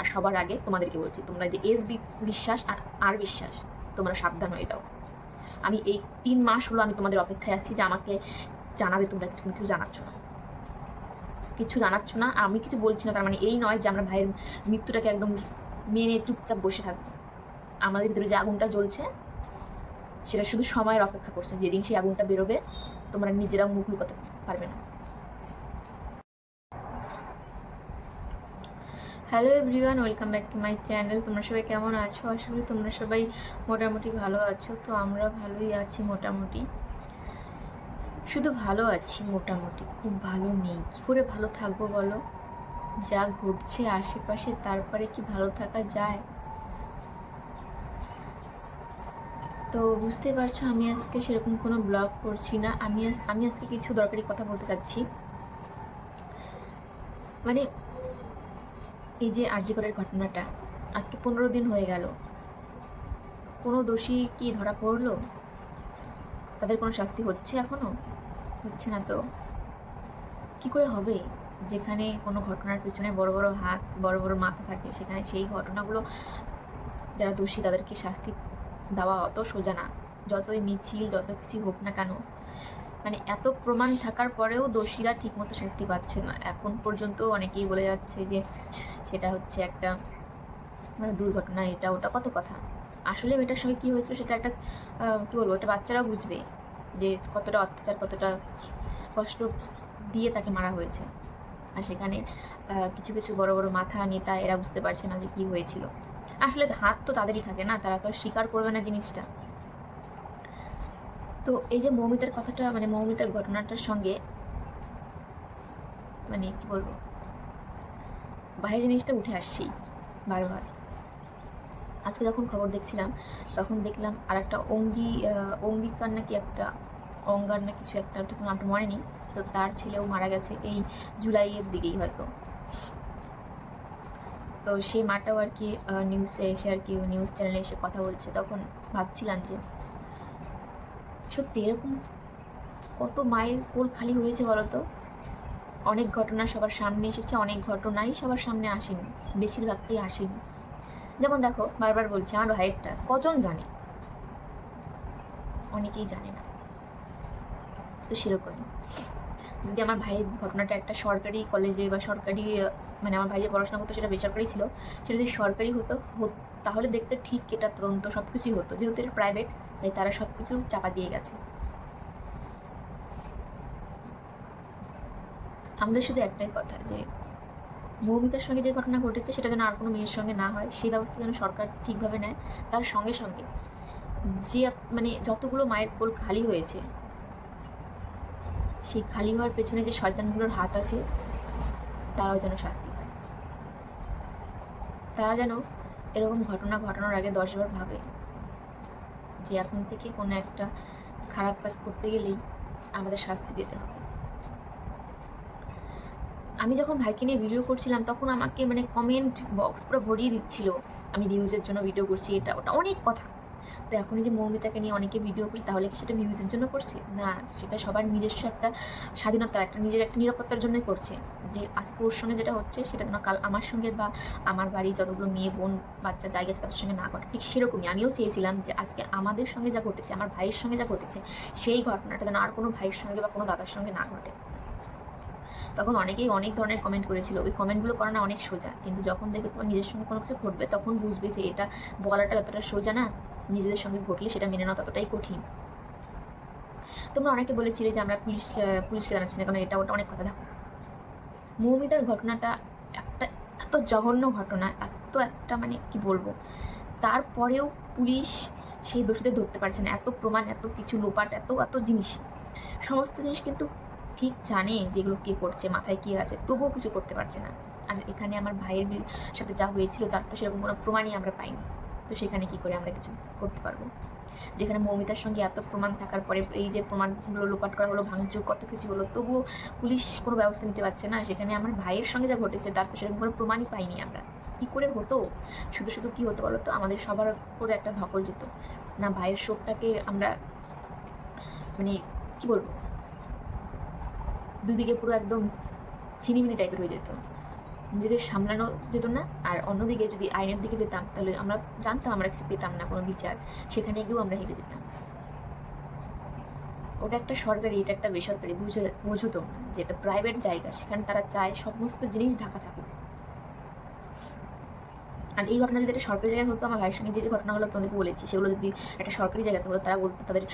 আর সবার আগে তোমাদেরকে বলছি, তোমরা যে এস বিশ্বাস আর আর বিশ্বাস, তোমরা সাবধান হয়ে যাও। আমি এই তিন মাস হলো আমি তোমাদের অপেক্ষায় আছি যে আমাকে জানাবে তোমরা কিছু কিছু জানাচ্ছ না। কিছু জানাচ্ছ না, আমি কিছু বলছি না, তার মানে এই নয় যে আমরা ভাইয়ের মৃত্যুটাকে একদম মেনে চুপচাপ বসে থাকব। আমাদের ভিতরে যে আগুনটা জ্বলছে, সেটা শুধু সময়ের অপেক্ষা করছে, যেদিন সেই আগুনটা বেরোবে, তোমরা নিজেরা মুখ লুকাতে পারবে না। Hello everyone welcome back to my channel তোমরা সবাই কেমন আছো? আশা করি তোমরা সবাই মোটামুটি ভালো আছো। তো আমরা ভালোই আছি মোটামুটি। শুধু ভালো আছি মোটামুটি, খুব ভালো নেই। কী করে ভালো থাকব বলো? যা ঘটছে আশেপাশে, তারপরে কি ভালো থাকা যায়? তো বুঝতে পারছ, আমি আজকে সেরকম কোনো ব্লগ করছি না। আমি আমি আজকে কিছু দরকারি কথা বলতে চাচ্ছি। মানে এই যে আরজিকরের ঘটনাটা, আজকে পনেরো দিন হয়ে গেল। কোনো দোষী কি ধরা পড়ল? তাদের কোনো শাস্তি হচ্ছে এখনও? হচ্ছে না তো? কি করে হবে? যেখানে কোনো ঘটনার পিছনে বড় বড় হাত, বড় বড় মাথা থাকে, সেখানে সেই ঘটনাগুলো যারা দোষী তাদেরকে শাস্তি দেওয়া অত সোজা না। যতই মিছিল যত কিছু হোক না কেন মানে এত প্রমাণ থাকার পরেও দোষীরা ঠিকমতো শাস্তি পাচ্ছে না। এখন পর্যন্ত অনেকেই বলে যাচ্ছে যে সেটা হচ্ছে একটা মানে দুর্ঘটনা, এটা ওটা কত কথা। আসলে এটার সঙ্গে কী হয়েছিল সেটা একটা কী বলব, এটা বাচ্চারা বুঝবে যে কতটা অত্যাচার, কতটা কষ্ট দিয়ে তাকে মারা হয়েছে। আর সেখানে কিছু কিছু বড় বড় মাথা নেতা এরা বুঝতে পারছে না যে কী হয়েছিল। আসলে হাত তো তাদেরই থাকে না, তারা তো স্বীকার করবে না জিনিসটা। তো এই যে মৌমিতার কথাটা মানে মৌমিতার ঘটনাটার সঙ্গে মানে কি বলব বাইরের জিনিসটা উঠে আসছেই, বারবার। আজকে যখন খবর দেখছিলাম, তখন দেখলাম আর একটা অঙ্গি অঙ্গিকার নাকি একটা, অঙ্গার না কিছু একটা ঠিক নামটা মনে নেই, তো তার ছেলেও মারা গেছে এই জুলাইয়ের দিকেই হয়তো। তো সেই মাটাও আর কি নিউজে এসে আর কি নিউজ চ্যানেলে এসে কথা বলছে, তখন ভাবছিলাম যে, সত্যি এরকম কত মায়ের কোল খালি হয়েছে বলো তো অনেক ঘটনা সবার সামনে এসেছে, অনেক ঘটনাই সবার সামনে আসেনি বেশিরভাগটাই আসেনি। যেমন দেখো, বারবার বলছি, আমার ভাইয়েরটা, কজন জানে? অনেকেই জানে না। তো সেরকমই। যদি আমার ভাইয়ের ঘটনাটা একটা সরকারি কলেজে বা সরকারি মানে আমার ভাই যে পড়াশোনা করতো, সেটা বেসরকারি ছিল, সেটা যদি সরকারি হতো, হত- তাহলে দেখতে ঠিক এটা তদন্ত সব কিছুই হতো, যেহেতু এটা প্রাইভেট তাই তারা সব কিছু চাপা দিয়ে গেছে। আমাদের শুধু একটাই কথা যে, মৌমিতার সঙ্গে যে ঘটনা ঘটেছে সেটা যেন আর কোনো মেয়ের সঙ্গে না হয়, সেই ব্যবস্থা যেন সরকার ঠিকভাবে নেয়, তার সঙ্গে সঙ্গে যে মানে যতগুলো মায়ের কোল খালি হয়েছে, সেই খালি হওয়ার পেছনে যে শয়তানগুলোর হাত আছে, তারাও যেন শাস্তি পায়। তারা যেন এরকম ঘটনা ঘটানোর আগে দশবার ভাবে যে এখন থেকে কোনো একটা খারাপ কাজ করতে গেলেই আমাদের শাস্তি পেতে হবে। আমি যখন ভাইকে নিয়ে ভিডিও করছিলাম, তখন আমাকে মানে কমেন্ট বক্স পুরো ভরিয়ে দিচ্ছিল। আমি ভিউজের জন্য ভিডিও করছি, এটা ওটা, অনেক কথা। তো এখন যে মৌমিতাকে নিয়ে অনেকে ভিডিও করছে, তাহলে কি সেটা ভিউজের জন্য করছে? না, সেটা সবার নিজস্ব একটা স্বাধীনতা, একটা নিজের একটা নিরাপত্তার জন্যই করছে। যে আজকে ওর সঙ্গে যেটা হচ্ছে, সেটা যেন কাল আমার সঙ্গে বা আমার বাড়ি যতগুলো মেয়ে, বোন, বাচ্চা জায়গা আছে, তাদের সঙ্গে না ঘটে, ঠিক সেরকমই। আমিও চেয়েছিলাম যে আজকে আমাদের সঙ্গে যা ঘটেছে, আমার ভাইয়ের সঙ্গে যা ঘটেছে, সেই ঘটনাটা যেন আর কোনো ভাইয়ের সঙ্গে বা কোনো দাদার সঙ্গে না ঘটে। তখন অনেকেই অনেক ধরনের কমেন্ট করেছিল। ওই কমেন্টগুলো করা না অনেক সোজা। কিন্তু যখন দেখবে তোমার নিজের সঙ্গে কোনো কিছু ঘটবে, তখন বুঝবে যে এটা বলাটা এতটা সোজা না। নিজেদের সঙ্গে ঘটলে সেটা মেনে নেওয়া ততটাই কঠিন। তোমরা অনেকে বলেছিলে যে আমরা পুলিশ পুলিশকে জানাচ্ছি না, কারণ এটা ওটা অনেক কথা। দেখো, মৌমিতার ঘটনাটা একটা এত জঘন্য ঘটনা, এত একটা মানে কি বলব? তারপরেও পুলিশ সেই দোষীদের ধরতে পারছে না। এত প্রমাণ, এত কিছু লোপাট, এত এত জিনিস। সমস্ত জিনিস কিন্তু ঠিক জানে যেগুলো কে করছে, মাথায় কী আছে, তবুও কিছু করতে পারছে না। আর এখানে আমার ভাইয়ের সাথে যা হয়েছিল তার তো সেরকম কোনো প্রমাণই আমরা পাইনি। তো সেখানে কি করে আমরা কিছু করতে পারব? যেখানে মৌমিতার সঙ্গে এত প্রমাণ থাকার পরে এই যে প্রমাণগুলো লোপাট করা হলো, ভাঙচুর কত কিছু হলো, তবুও পুলিশ কোনো ব্যবস্থা নিতে পারছে না। সেখানে আমার ভাইয়ের সঙ্গে যা ঘটেছে তার তো সেরকম কোনো প্রমাণই পাইনি আমরা। কি করে হতো? শুধু শুধু কি হতো বলো তো? আমাদের সবার করে একটা ধকল যেত না, ভাইয়ের শোকটাকে আমরা মানে কি বলব? দুদিকে পুরো একদম ছিনিমিনি টাইপের হয়ে যেত। নিজেদের সামলানো যেত না, আর অন্যদিকে যদি আইনের দিকে যেতাম, তাহলে আমরা জানতাম আমরা কিছু পেতাম না কোনো বিচার, সেখানে গিয়েও আমরা হেরে যেতাম। ওটা একটা সরকারি, এটা একটা বেসরকারি, বুঝে, বুঝো তোমরা যে এটা প্রাইভেট জায়গা, সেখানে তারা চায় সমস্ত জিনিস ঢাকা থাকুক। আর এই ঘটনা যদি একটা সরকারি জায়গায় হতো, আমার ভাইয়ের সঙ্গে যে যে ঘটনাগুলো তোমাদেরকে বলেছি, সেগুলো যদি একটা সরকারি জায়গাতে হতো, তারা বলতো তাদের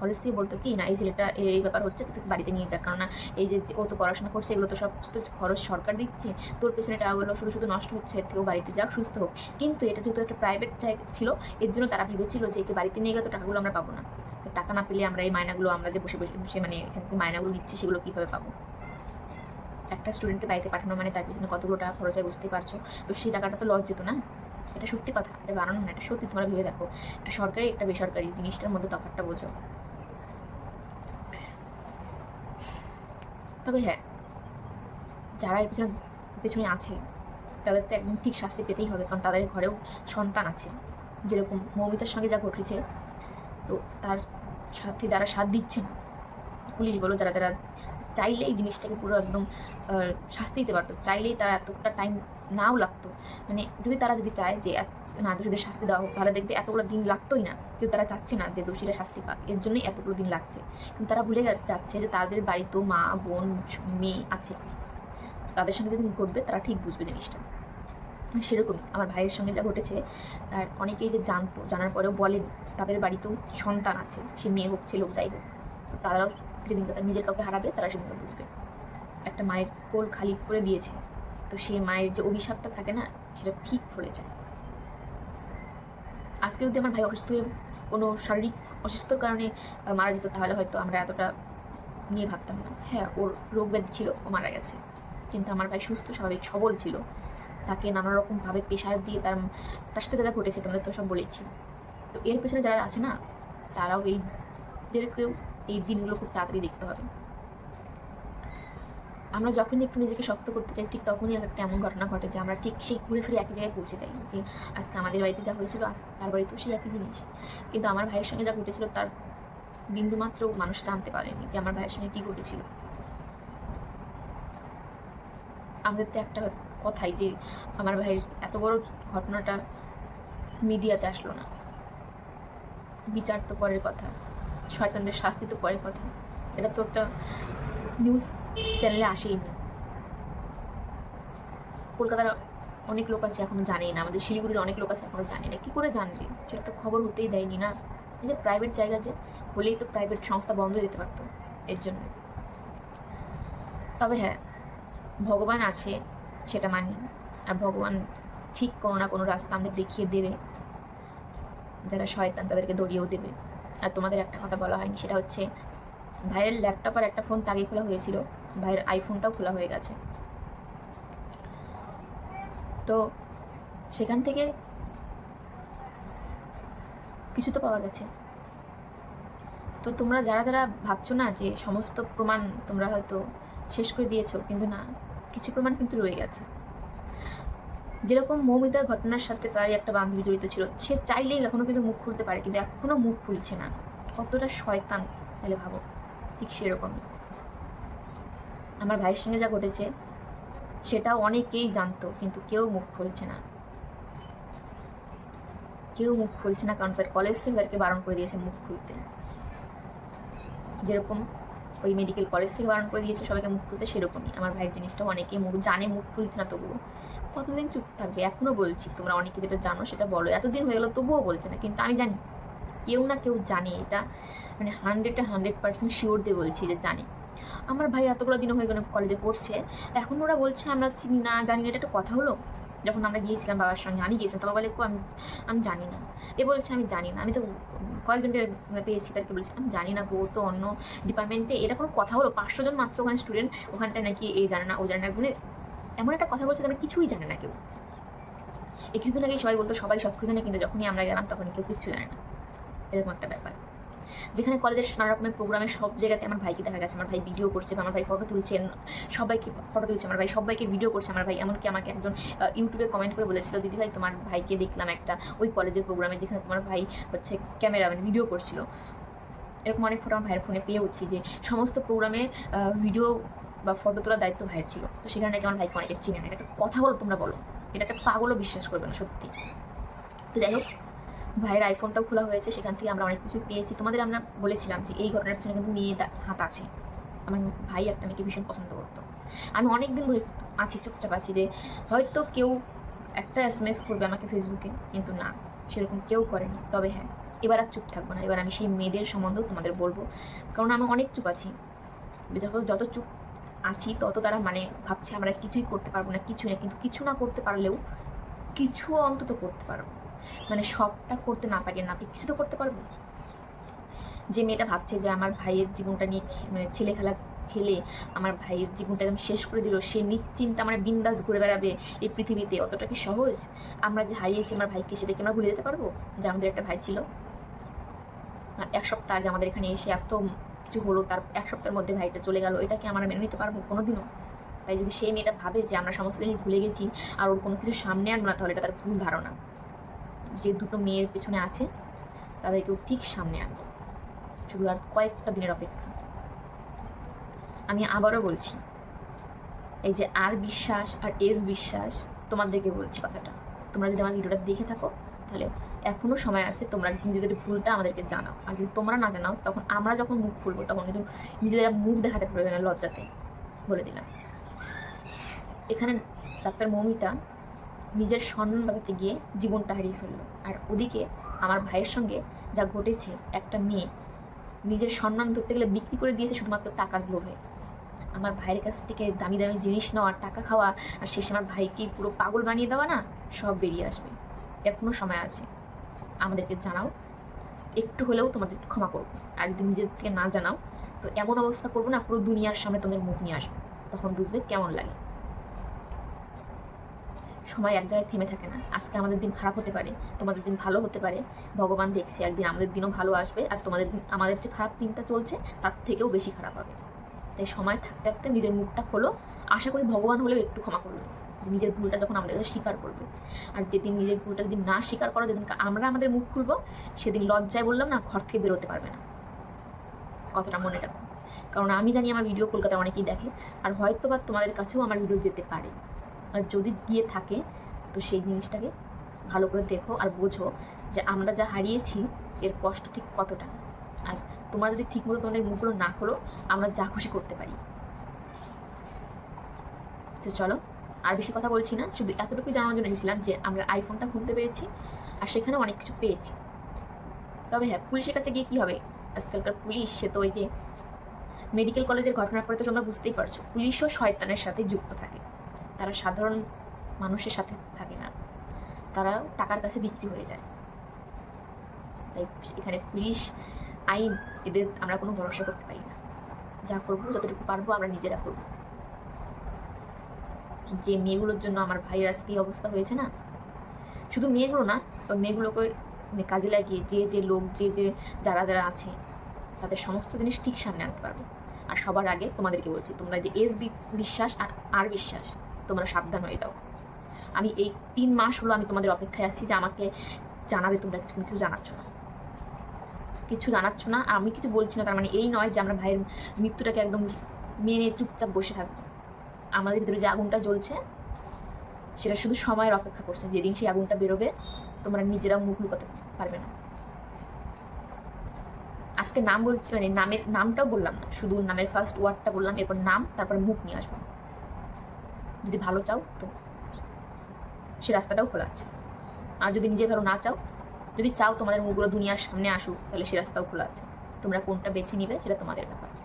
কলেজ থেকে বলতো কি, না, এই ছেলেটা এই ব্যাপার হচ্ছে বাড়িতে নিয়ে যাক কারণ এই যে ও তো পড়াশোনা করছে, এগুলো তো সমস্ত খরচ সরকার দিচ্ছে। তোর পেছনে টাকাগুলো শুধু শুধু নষ্ট হচ্ছে এর থেকেও বাড়িতে যাক, সুস্থ হোক। কিন্তু এটা যেহেতু একটা প্রাইভেট ছিল, এর জন্য তারা ভেবেছিল যে, একে বাড়িতে নিয়ে গেলে তো টাকাগুলো আমরা পাবো না। তো টাকা না পেলে আমরা এই মায়নাগুলো আমরা যে বসে বসে মানে এখান থেকে মায়নাগুলো নিচ্ছি, সেগুলো কীভাবে পাবো? একটা স্টুডেন্টকে বাড়িতে পাঠানো মানে তার পিছনে কতগুলো টাকা খরচ হয় বুঝতেই পারছ? তো সেই টাকাটা তো লস যেত না। এটা সত্যি কথা, এটা বানানো না, এটা সত্যি, তোমরা ভেবে দেখো। একটা সরকারি, একটা বেসরকারি জিনিসটার মধ্যে তফাৎটা বোঝো। তবে হ্যাঁ যারা এর পিছনে, পেছনে আছে, তাদের তো একদম ঠিক শাস্তি পেতেই হবে, কারণ তাদের ঘরেও সন্তান আছে। যেরকম মৌমিতার সঙ্গে যা ঘটেছে, তো তার সাথে যারা সাথ দিচ্ছেন, পুলিশ বলো, যারা যারা চাইলে এই জিনিসটাকে পুরো একদম শাস্তি দিতে পারতো। চাইলেই তারা এতটা টাইম নাও লাগতো। মানে যদি তারা যদি চায় যে না, দোষীদের শাস্তি দেওয়া হোক, তাহলে দেখবে এতগুলো দিন লাগতোই না। কিন্তু তারা চাচ্ছে না যে দোষীরা শাস্তি পাক, এর জন্যই এতগুলো দিন লাগছে। কিন্তু তারা ভুলে যাচ্ছে যে তাদের বাড়িতেও মা, বোন, মেয়ে আছে। তাদের সঙ্গে যদি ঘটবে, তারা ঠিক বুঝবে জিনিসটা। সেরকমই আমার ভাইয়ের সঙ্গে যা ঘটেছে, আর অনেকেই যে জানতো, জানার পরেও বলেন। তাদের বাড়িতেও সন্তান আছে, সে মেয়ে হোক, ছেলে হোক, যাই হোক। তারাও যেদিনকে তার নিজের কাউকে হারাবে, তারা সেদিনকে বুঝবে। একটা মায়ের কোল খালি করে দিয়েছে, তো সেই মায়ের যে অভিশাপটা থাকে না, সেটা ঠিক ফলে যায়। আজকে যদি আমার ভাই অসুস্থ হয়ে কোনো শারীরিক অসুস্থর কারণে মারা যেত, তাহলে হয়তো আমরা এতটা নিয়ে ভাবতাম না। হ্যাঁ ওর রোগ ব্যাধি ছিল, ও মারা গেছে। কিন্তু আমার ভাই সুস্থ, স্বাভাবিক, সবল ছিল। তাকে নানা রকমভাবে প্রেশার দিয়ে তার তার সাথে যারা ঘটেছে, তোমাদের তো সব বলেছি তো এর পেছনে যারা আছে না, তারাও এইদেরকেও এই দিনগুলো খুব তাড়াতাড়ি দেখতে হবে। আমরা যখনই একটু নিজেকে শক্ত করতে চাই, ঠিক তখনই একটা এমন ঘটনা ঘটে যে আমরা ঠিক সেই ঘুরে ফিরে একই জায়গায় পৌঁছে যাই যে আজকে আমাদের বাড়িতে যা হয়েছিল, আজ তার বাড়িতেও সেই একই জিনিস। কিন্তু আমার ভাইয়ের সঙ্গে যা ঘটেছিল, তার বিন্দুমাত্র মানুষ জানতে পারেনি যে আমার ভাইয়ের সঙ্গে কী ঘটেছিল। আমাদের তো একটা কথাই যে আমার ভাইয়ের এত বড় ঘটনাটা মিডিয়াতে আসলো না। বিচার তো পরের কথা। শয়তানদের শাস্তি তো পরের কথা। এটা তো একটা নিউজ চ্যানেলে আসেইনি কলকাতার অনেক লোক আছে এখনও জানেই না, আমাদের শিলিগুড়ির অনেক লোক আছে এখনও জানে না। কী করে জানবে? সেটা তো খবর হতেই দেয়নি না। এই যে প্রাইভেট জায়গা যে, হলেই তো প্রাইভেট সংস্থা বন্ধ হয়ে যেতে পারতো এর জন্য। তবে হ্যাঁ ভগবান আছে সেটা মানি। আর ভগবান ঠিক কোনো না কোনো রাস্তা আমাদের দেখিয়ে দেবে। যারা শয়তান তাদেরকে দড়িয়েও দেবে। আর তোমাদের একটা কথা বলা হয়নি, সেটা হচ্ছে ভাইয়ের ল্যাপটপ আর একটা ফোন তাগে খোলা হয়েছিল, ভাইয়ের আইফোনটাও খোলা হয়ে গেছে। তো সেখান থেকে কিছু তো পাওয়া গেছে। তো তোমরা যারা যারা ভাবছ না যে সমস্ত প্রমাণ তোমরা হয়তো শেষ করে দিয়েছ, কিন্তু না, কিছু প্রমাণ কিন্তু রয়ে গেছে। যেরকম মৌমিতার ঘটনার সাথে তারই একটা বান্ধবী জড়িত ছিল, সে চাইলেই এখনও কিন্তু মুখ খুলতে পারে, কিন্তু এখনও মুখ খুলছে না। কতটা শয়তান, তাহলে ভাবো। ঠিক সেরকমই। আমার ভাইয়ের সঙ্গে যা ঘটেছে সেটা অনেকেই জানতো, কিন্তু কেউ মুখ খুলছে না। কেউ মুখ খুলছে না, কারণ তার কলেজ থেকে তাদেরকে বারণ করে দিয়েছে মুখ খুলতে। যেরকম ওই মেডিকেল কলেজ থেকে বারণ করে দিয়েছে সবাইকে মুখ খুলতে, সেরকমই। আমার ভাইয়ের জিনিসটা অনেকেই মুখ জানে মুখ খুলছে না তবুও। কতদিন চুপ থাকবে? এখনও বলছি, তোমরা অনেকে যেটা জানো সেটা বলো। এতদিন হয়ে গেলো, তবুও বলছে না, কিন্তু আমি জানি, কেউ না কেউ জানে এটা মানে হান্ড্রেডে হান্ড্রেড পার্সেন্ট শিওর দিয়ে বলছি যে জানে। আমার ভাই এতগুলো দিন হয়ে গেল কলেজে পড়ছে, এখন ওরা বলছে, আমরা চিনি না, জানি না, এটা একটা কথা হলো? যখন আমরা গিয়েছিলাম বাবার সঙ্গে, আমি গিয়েছিলাম, তখন বলে আমি আমি জানি না। এ বলছে, আমি জানি না। আমি তো কয়েকজনকে মানে পেয়েছি তাদেরকে বলছি, আমি জানি না গো তো অন্য ডিপার্টমেন্টে এটা কোনো কথা হলো? পাঁচশো জন মাত্র ওখানে স্টুডেন্ট ওখানটায় নাকি এ জানে না, ও জানে না মানে এমন একটা কথা বলছে তারা কিছুই জানে না কেউ। এই কিছুদিন আগে সবাই বলতো, সবাই সব কিছু জানে, কিন্তু যখনই আমরা গেলাম তখন কেউ কিচ্ছু জানে না। এরকম একটা ব্যাপার। যেখানে কলেজের নানা রকমের প্রোগ্রামে সব জায়গাতে আমার ভাইকে দেখা গেছে, আমার ভাই ভিডিও করছে আমার ভাই ফটো তুলছেন, সবাইকে ফটো তুলছে, আমার ভাই সবাইকে ভিডিও করছে, আমার ভাই এমনকি আমাকে একজন ইউটিউবে কমেন্ট করে বলেছিল, দিদি ভাই, তোমার ভাইকে দেখলাম একটা ওই কলেজের প্রোগ্রামে যেখানে তোমার ভাই হচ্ছে ক্যামেরা মানে ভিডিও করছিল। এরকম অনেক ফটো আমার ভাইয়ের ফোনে পেয়ে পেয়েওছি যে, সমস্ত প্রোগ্রামে ভিডিও বা ফটো তোলার দায়িত্ব ভাইয়ের ছিল। তো সেখানে নাকি আমার ভাইকে অনেকে চিনে না এটা একটা কথা বলো, তোমরা বলো। এটা একটা পাগলও বিশ্বাস করবে না, সত্যি। তো যাই হোক, ভাইয়ের আইফোনটাও খোলা হয়েছে, সেখান থেকে আমরা অনেক কিছু পেয়েছি। তোমাদের আমরা বলেছিলাম যে এই ঘটনার পিছনে কিন্তু মেয়ে হাত আছে। আমার ভাই একটা মেয়েকে ভীষণ পছন্দ করতো। আমি অনেক দিন ধরে আছি, চুপচাপ আছি যে হয়তো কেউ একটা এস এম এস করবে আমাকে ফেসবুকে কিন্তু না, সেরকম কেউ করেনি। তবে হ্যাঁ এবার আর চুপ থাকব না। এবার আমি সেই মেয়েদের সম্বন্ধেও তোমাদের বলব। কারণ আমি অনেক চুপ আছি। যত চুপ আছি, তত তারা মানে ভাবছে আমরা কিছুই করতে পারব না, কিছুই না, কিন্তু কিছু না করতে পারলেও কিছু অন্তত করতে পারব। মানে সবটা করতে না পারি না আপনি কিছু তো করতে পারব। যে মেয়েটা ভাবছে যে আমার ভাইয়ের জীবনটা নিয়ে মানে ছেলে খেলা খেলে আমার ভাইয়ের জীবনটা একদম শেষ করে দিল, সে নিশ্চিন্তা মানে বিন্দাস ঘুরে বেড়াবে এই পৃথিবীতে, অতটা কি সহজ? আমরা যে হারিয়েছি আমার ভাইকে সেটাকে আমরা ভুলে যেতে পারব? যে আমাদের একটা ভাই ছিল। এক সপ্তাহ আগে আমাদের এখানে এসে এত কিছু হলো, তার এক সপ্তাহের মধ্যে ভাইটা চলে গেল, এটাকে আমরা মেনে নিতে পারব কোনোদিনও? তাই যদি সেই মেয়েটা ভাবে যে আমরা সমস্ত জিনিস ভুলে গেছি আর ওর কোনো কিছু সামনে আনব না, তাহলে এটা তার ভুল ধারণা। যে দুটো মেয়ের পেছনে আছে, তাদেরকেও ঠিক সামনে আনব। শুধু আর কয়েকটা দিনের অপেক্ষা। আমি আবারও বলছি, এই যে আর বিশ্বাস আর এস বিশ্বাস, তোমাদেরকে বলছি কথাটা। তোমরা যদি আমার ভিডিওটা দেখে থাকো, তাহলে এখনও সময় আছে, তোমরা নিজেদের ভুলটা আমাদেরকে জানাও। আর যদি তোমরা না জানাও, তখন আমরা যখন মুখ খুলবো, তখন কিন্তু নিজেদের মুখ দেখাতে পারবে না, লজ্জাতে। বলে দিলাম। এখানে ডাক্তার মৌমিতা নিজের সম্মান বাঁচাতে গিয়ে জীবনটা হারিয়ে ফেলল। আর ওদিকে আমার ভাইয়ের সঙ্গে যা ঘটেছে, একটা মেয়ে নিজের সম্মান ধরতে গেলে বিক্রি করে দিয়েছে শুধুমাত্র টাকার লোভে। আমার ভাইয়ের কাছ থেকে দামি দামি জিনিস নেওয়া, টাকা খাওয়া, আর শেষে আমার ভাইকে পুরো পাগল বানিয়ে দেওয়া না, সব বেরিয়ে আসবে। এখনও সময় আছে। আমাদেরকে জানাও। একটু হলেও তোমাদেরকে ক্ষমা করব। আর যদি নিজের থেকে না জানাও, তো এমন অবস্থা করব না, পুরো দুনিয়ার সামনে তোমাদের মুখ নিয়ে আসবে। তখন বুঝবে কেমন লাগে। সময় এক জায়গায় থেমে থাকে না। আজকে আমাদের দিন খারাপ হতে পারে, তোমাদের দিন ভালো হতে পারে। ভগবান দেখছে, একদিন আমাদের দিনও ভালো আসবে। আর তোমাদের দিন, আমাদের যে খারাপ দিনটা চলছে, তার থেকেও বেশি খারাপ হবে। তাই সময় থাকতে থাকতে নিজের মুখটা খোলো। আশা করি ভগবান হলেও একটু ক্ষমা করবে যে নিজের ভুলটা যখন আমাদের কাছে স্বীকার করবে। আর যেদিন নিজের ভুলটা যদি না স্বীকার করো যেদিন আমরা আমাদের মুখ খুলবো, সেদিন লজ্জায় বললাম না, ঘর থেকে বেরোতে পারবে না। কথাটা মনে রাখো। কারণ আমি জানি আমার ভিডিও কলকাতায় অনেকেই দেখে, আর হয়তো বা তোমাদের কাছেও আমার ভিডিও যেতে পারে। আর যদি গিয়ে থাকে, তো সেই জিনিসটাকে ভালো করে দেখো আর বোঝো যে আমরা যা হারিয়েছি, এর কষ্ট ঠিক কতটা। আর তোমরা যদি ঠিকমতো তোমাদের মুখগুলো না খোলো, আমরা যা খুশি করতে পারি। তো চলো। আর বেশি কথা বলছি না, শুধু এতটুকু জানানোর জন্য গেছিলাম যে আমরা আইফোনটা খুলতে পেরেছি আর সেখানে অনেক কিছু পেয়েছি। তবে হ্যাঁ পুলিশের কাছে গিয়ে কী হবে? আজকালকার পুলিশ, সে তো ওই যে মেডিকেল কলেজের ঘটনার পরে তো তোমরা বুঝতেই পারছ, পুলিশও শয়তানের সাথে যুক্ত থাকে। তারা সাধারণ মানুষের সাথে থাকে না। তারা টাকার কাছে বিক্রি হয়ে যায়। তাই এখানে পুলিশ আইন, এদের আমরা কোনো ভরসা করতে পারি না। যা করব, যতটুকু পারব আমরা নিজেরা করব। যে মেয়েগুলোর জন্য আমার ভাইয়ের আজকে অবস্থা হয়েছে না, শুধু মেয়েগুলো না মেয়েগুলোকে মানে কাজে লাগিয়ে যে যে লোক, যে যে যারা যারা আছে, তাদের সমস্ত জিনিস ঠিক সামনে আনতে পারব। আর সবার আগে তোমাদেরকে বলছি, তোমরা যে এস বিশ্বাস আর আর বিশ্বাস, তোমরা সাবধান হয়ে যাও। আমি এই তিন মাস হলো আমি তোমাদের অপেক্ষায় আছি যে আমাকে জানাবে তোমরা কিছু কিছু জানাচ্ছ না। কিছু জানাচ্ছ না আমি কিছু বলছি না, তার মানে এই নয় যে আমরা ভাইয়ের মৃত্যুটাকে একদম মেনে চুপচাপ বসে থাকব। আমাদের ভিতরে যে আগুনটা জ্বলছে, সেটা শুধু সময়ের অপেক্ষা করছে। যেদিন সেই আগুনটা বেরোবে, তোমরা নিজেরাও মুখ লুকাতে পারবে না। আজকে নাম বলছি মানে নামের, নামটাও বললাম না, শুধু নামের ফার্স্ট ওয়ার্ডটা বললাম, এরপর নাম, তারপর মুখ নিয়ে আসব। যদি ভালো চাও তো সে রাস্তাটাও খোলা আছে। আর যদি নিজে ভালো না চাও, যদি চাও তোমাদের মুখগুলো দুনিয়ার সামনে আসুক, তাহলে সে রাস্তাও খোলা আছে। তোমরা কোনটা বেছে নিবে, সেটা তোমাদের ব্যাপার।